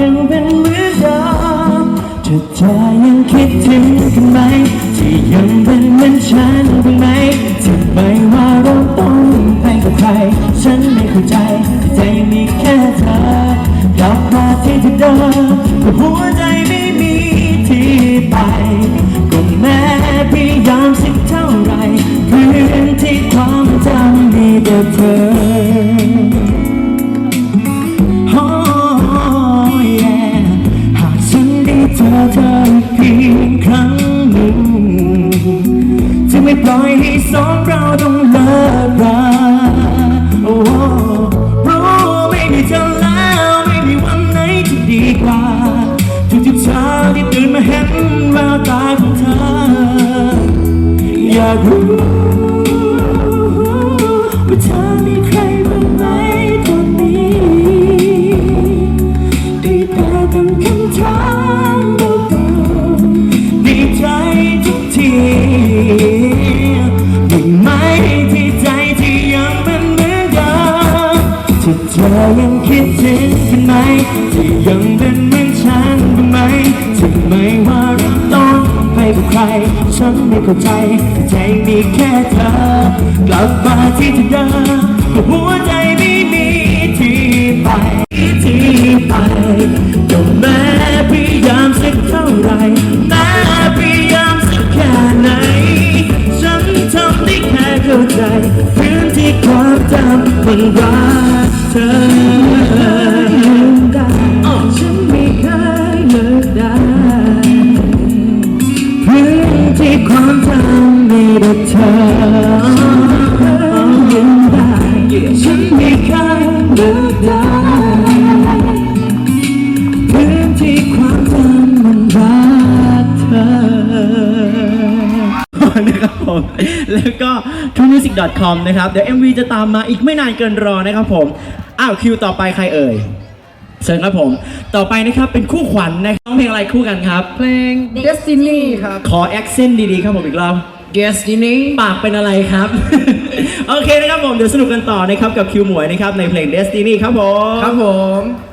ยังเป็นเหมือนเดิมเธอยังคิดถึงกันไหมที่ยังเป็นเหมือนฉันบ้างไหมที่ไม่ว่าเราต้องไปกับใคร ฉันไม่เข้าใจที่ใจมีแค่เธอกลับมาที่เดิมแต่หัวใจไม่มีที่ไปก็แม้พยายามสักเท่าไหรพื้นที่ความจำมีแต่เธอ จอเธอเพียงครั้งหนึ่งจะไม่ปล่อยให้สองเราต้องเลิกราโอ้รู้ไม่มีเธอแล้วไม่มีวันไหนที่ดีกว่าทุกๆเช้าที่ตื่นมาเห็นแววตาของเธอ อยากรู้ว่าเธอ ธอยังคิดถึงกันไหมที่ยังเป็นเหมือนฉันบ้างไหมที่ไม่ว่าเราต้องไปกับใคร ฉันไม่เข้าใจใจมีแค่เธอ กลับมาที่เธอเดิมหัวใจไม่มีที่ไปที่ไปก็แม้พยายามสักเท่าไหรแม้พยายามสักแค่ไหน ฉันทำได้แค่เข้าใจพื้นที่ความจำมันรัก เธออ้อฉันไม่เคยเลิกได้เพื้นที่ความจำมีแต่เธอยังได้ฉันไม่เคยเลิกได้เพื้นที่ความจำมันรักเธอ นะครับผม แล้วก็ t r u e m u s i c c o m นะครับ เดี๋ยว MV จะตามมาอีกไม่นานเกินรอนะครับผม อ้าวคิวต่อไปใครเอ่ยเชิญครับผม ต่อไปนะครับเป็นคู่ขวัญนะครับร้องเพลงอะไรคู่กันครับ เพลง Destiny ครับ ขอแอคเซนต์ดีๆครับผมอีกรอบ Destiny ปากเป็นอะไรครับ โอเคนะครับผม เดี๋ยวสนุกกันต่อนะครับกับคิวหมวยนะครับในเพลง Destiny ครับผม ครับผม